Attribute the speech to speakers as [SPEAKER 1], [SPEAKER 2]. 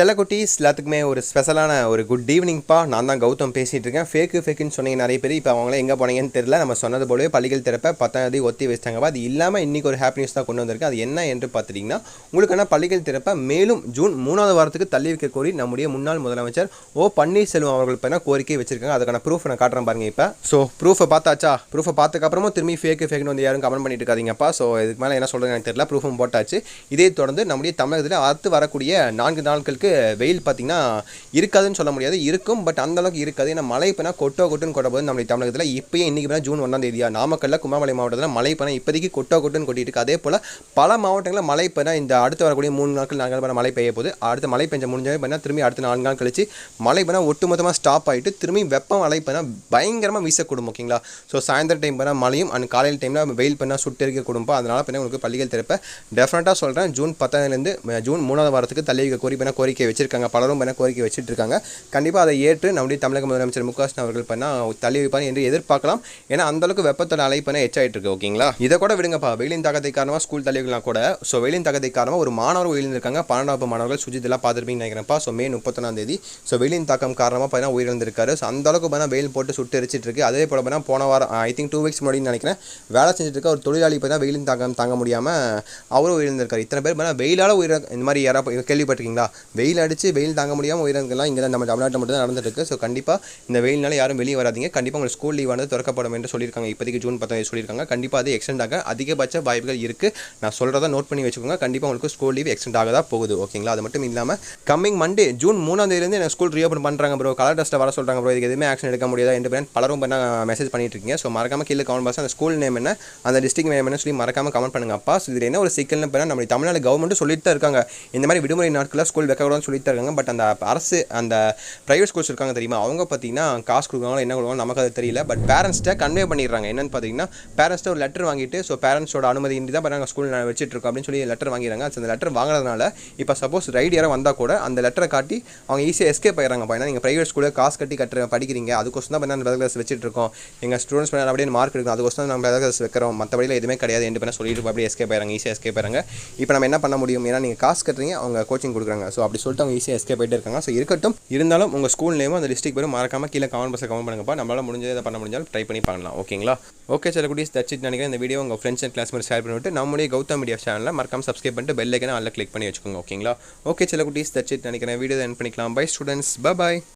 [SPEAKER 1] செல்லக்குட்டீஸ் எல்லாத்துக்குமே ஒரு ஸ்பெஷலான ஒரு குட் ஈவினிங்ப்பா நான் தான் கௌதம் பேசிகிட்டு இருக்கேன் ஃபேக்கு ஃபேக்குன்னு சொன்னீங்க நிறைய பேர். இப்போ அவங்களே எங்கே போனீங்கன்னு தெரியல. நம்ம சொன்னது போலவே பள்ளிகள் திறப்ப பத்தாம் தேதி ஒத்தி வச்சிட்டாங்கப்பா. அது இல்லாமல் இன்றைக்கி ஒரு ஹாப்பி நியூஸ் தான் கொண்டு வந்திருக்கு. அது என்ன என்று பார்த்துட்டிங்கன்னா உங்களுக்கான பள்ளிகள் திறப்ப மேலும் ஜூன் மூணாவது வாரத்துக்கு தள்ளி வைக்க கோரி நம்முடைய முன்னாள் முதலமைச்சர் ஓ பன்னீர்செல்வம் அவர்கள் பார்த்தா கோரிக்கை வச்சிருக்காங்க. அதுக்கான ப்ரூஃப் நான் காட்டுறேன் பாருங்க இப்போ. ஸோ ப்ரூஃபை பார்த்தாச்சா? ப்ரூஃபை பார்த்துக்கப்புறமும் திரும்பி ஃபேக்கு ஃபேக்னு வந்து யாரும் கமெண்ட் பண்ணிட்டு இருக்காதீங்கப்பா. ஸோ இதுக்கு மேலே என்ன சொல்கிறது எனக்கு தெரியல. ப்ரூஃபும் போட்டாச்சு. இதே தொடர்ந்து நம்முடைய தமிழகத்தில் அடுத்து வரக்கூடிய நான்கு நாட்களுக்கு வெயில் பார்த்தீங்கன்னா இருக்காதுன்னு சொல்ல முடியாது. இருக்கும் பட் அந்தளவுக்கு இருக்காது. ஏன்னா மழை பெய்னா கொட்டோ கொட்டுன்னு கொட்ட போது நம்முடைய தமிழகத்தில். இப்போயே இன்றைக்கி பண்ணால் ஜூன் ஒன்றாம் தேதியா? நாமக்கல்ல குமாமலை மாவட்டத்தில் மழை பனா இப்போதைக்கு கொட்டோ கொட்டுன்னு கொட்டிட்டு இருக்கு. அதே போல் பல மாவட்டங்களில் மழை பனா இந்த அடுத்து வரக்கூடிய மூணு நாட்கள் நாங்கள் பண்ண மழை பெய்ய போது அடுத்த மழை பெஞ்ச முடிஞ்சவே பண்ணா திரும்பி அடுத்த நான்கு நாள் கழிச்சு மழை பனா ஒட்டுமொத்தமாக ஸ்டாப் ஆகிட்டு திரும்பி வெப்பம் மழை பெய்னா பயங்கரமாக வீசக்கூடும் ஓகேங்களா ஸோ சாயந்தரம் டைம் பண்ணால் மழையும் அண்ட் காலையில் டைமில் வெயில் பண்ணால் சுட்டு இருக்க குடும்பம் அதனால் பண்ண உங்களுக்கு பள்ளிகள் திறப்ப டெஃபினட்டாக சொல்கிறேன் ஜூன் பத்தாவதுலேருந்து ஜூன் மூணாவது வாரத்துக்கு தள்ளி வைக்க கோரி கோரிக்கை வச்சிருக்காங்க. பலரும் பண்ண கோரிக்கை வச்சுட்டு இருக்காங்க கண்டிப்பாக அதை ஏற்று நம்முடைய தமிழக முதலமைச்சர் மு அவர்கள் பண்ணால் தள்ளி வைப்பார் என்று எதிர்பார்க்கலாம். ஏன்னா அந்த அளவுக்கு வெப்பத்தோட அலை எச்சாயிட்டு இருக்கு ஓகேங்களா? இதை கூட விடுங்கப்பா. வெயிலின் தாக்கத்தை காரணமாக ஸ்கூல் தள்ளிக்கலாம் கூட ஸோ வெயிலின் தாக்கத்தை காரணமாக ஒரு மாணவர் உயிரிழந்திருக்காங்க. பன்னெண்டாவது மாணவர்கள் சுஜித் எல்லாம் பார்த்துருப்பீங்கன்னு நினைக்கிறப்பா ஸோ மே முப்பத்தொன்னாம் தேதி. ஸோ வெயிலின் தாக்கம் காரணமாக பார்த்தீங்கன்னா உயிரிழந்திருக்காரு. ஸோ அந்த அளவுக்கு பார்த்தா வெயில் போட்டு சுட்டு எரிச்சிட்டு இருக்கு. அதே போல பார்த்தா போன வாரம் ஐ திங்க் டூ வீக்ஸ் முன்னாடி நினைக்கிறேன் வேலை செஞ்சுட்டு இருக்க ஒரு தொழிலாளி பார்த்தா வெயிலின் தாக்கம் தாங்க முடியாமல் அவரும் உயிரிழந்திருக்காரு. இத்தனை பேர் பார்த்தா வெயிலால் உயிர இந்த மாதிரி யாராவது கேள்விப்பட்டிருக்கீங்களா? வெயில் அடிச்சு வெயில் தாங்க முடியாமல் உயிரிழந்தெல்லாம் இங்கே தான் நம்ம தமிழ்நாட்டில் மட்டும் தான் நடந்துட்டு இருக்கு ஸோ கண்டிப்பாக இந்த வெயில்னால யாரும் வெளியே வராதீங்க. கண்டிப்பாக உங்களுக்கு ஸ்கூல் லீவானது திறக்கப்படும் என்று சொல்லியிருக்காங்க. இப்போதைக்கு ஜூன் பத்தாம் சொல்லியிருக்காங்க. கண்டிப்பாக அது எக்ஸ்டெண்ட் ஆக அதிகபட்ச வாய்ப்புகள் இருக்குது நான் சொல்கிறத நோட் பண்ணி வச்சுக்கோங்க. கண்டிப்பாக உங்களுக்கு ஸ்கூல் லீவ் எக்ஸ்டெண்ட் ஆக தான் போகுது. ஓகேங்களா அது மட்டும் இல்லாமல் கம்மிங் மண்டே ஜூன் மூணாம் தேதியிலேருந்து எனக்கு ஸ்கூல் ரீஓப்பன் பண்ணுறாங்க ப்ரோ கலர் டெஸ்ட்டில் வர சொல்கிறாங்க ப்ரோ இதுக்கு எதுவுமே ஆக்ஷன் எடுக்க முடியாது என்று பேர் பலரும் பண்ண மெசேஜ் பண்ணிட்டு இருக்கீங்க ஸோ மறக்காம கீழே கமெண்ட் பாக்ஸ் அந்த ஸ்கூல் நேம் என்ன அந்த டிஸ்ட்ரிக்ட் நேம் என்ன சொல்லி மறக்காம கமெண்ட் பண்ணுங்க அப்பா. ஸோ இதில் என்ன ஒரு சிக்கல்னு பண்ணால் நம்ம தமிழ்நாடு கவர்மெண்ட் சொல்லிட்டு தான் இருக்காங்க. இந்த மாதிரி விடுமுறை நாட்களில் ஸ்கூல் வைக்க சொல்லிட்டு சொல்லித்தருக்காங்க பட் அந்த அரசு அந்த ப்ரைவேட் ஸ்கூல்ஸ் இருக்காங்க தெரியுமா? அவங்க பார்த்தீங்கன்னா காசு கொடுக்குறாங்களோ என்ன கொடுக்குறாங்க நமக்கு அது தெரியல. பட் பேரண்ட்ஸ்ட்டை கன்வே பண்ணிடுறாங்க. என்னன்னு பார்த்தீங்கன்னா பேரண்ட்ஸ்ட்டு ஒரு லெட்டர் வாங்கிட்டு ஸோ பேரண்ட்ஸோட அனுமதி இன்றி தான் நாங்கள் ஸ்கூல் வச்சுட்டு இருக்கோம் அப்படின்னு சொல்லி லெட்டர் வாங்கிறாங்க அந்த லெட்டர் வாங்குறதுனால இப்போ சப்போஸ் ரைட் யாரும் வந்தால் கூட அந்த லெட்டரை காட்டி அவங்க ஈஸியாக எஸ்கேப் ஆகிறாங்க ஏன்னா நீங்கள் ப்ரைவேட் ஸ்கூலில் காசு கட்டி கட்டுற படிக்கிறீங்க. அதுக்கோசம் தான் பண்ண கிளாஸ் வச்சுட்டு இருக்கோம். எங்கள் ஸ்டூடெண்ட்ஸ் பண்ண அப்படியே மார்க் எடுக்கும் அதுக்கோசம் தான் நம்ம கிளாஸ் வைக்கிறோம். மற்றபடியில் எதுவுமே கிடையாது. என்று பண்ண சொல்லிட்டு அப்படியே எஸ்கேப் ஆகிறாங்க ஈஸியாக எஸ்கேப் ஆகிறாங்க இப்போ நம்ம என்ன பண்ண முடியும்? ஏன்னா நீங்கள் காசு கட்டுறீங்க. அவங்க கோச்சிங் கொடுக்குறாங்க. ஸோ அப்படி சொல்லிட்டு அவங்க ஈஸியாக எஸ்கேப் ஆகிட்டே இருக்காங்க. ஸோ இருக்கட்டும். இருந்தாலும் உங்கள் ஸ்கூல் நேமும் அந்த டிஸ்ட்ரிக் பேரும் மறக்காம கீழே கமெண்ட் பாக்ஸில் கமெண்ட் பண்ணுங்கப்பா. நம்மளால் முடிஞ்சதை இதை பண்ண முடிஞ்சாலும் ட்ரை பண்ணி பண்ணலாம். ஓகேங்களா ஓகே சில குடிஸ் தச்சிட்டு நினைக்கிறேன் இந்த வீடியோ உங்கள் ஃப்ரெண்ட்ஸ் அண்ட் கிளாஸ்மேட் ஷேர் பண்ணிவிட்டு நம்முடைய கௌதம் மீடியா சேனலில் மறக்காமல் சப்ஸ்கிரைப் பண்ணிட்டு பெல் ஐக்கனை அதில் கிளிக் பண்ணி வச்சுக்கோங்க. ஓகேங்களா ஓகே சில குட்டீஸ் தச்சிட்டு நினைக்கிறேன் வீடியோ என் பண்ணிக்கலாம். By students by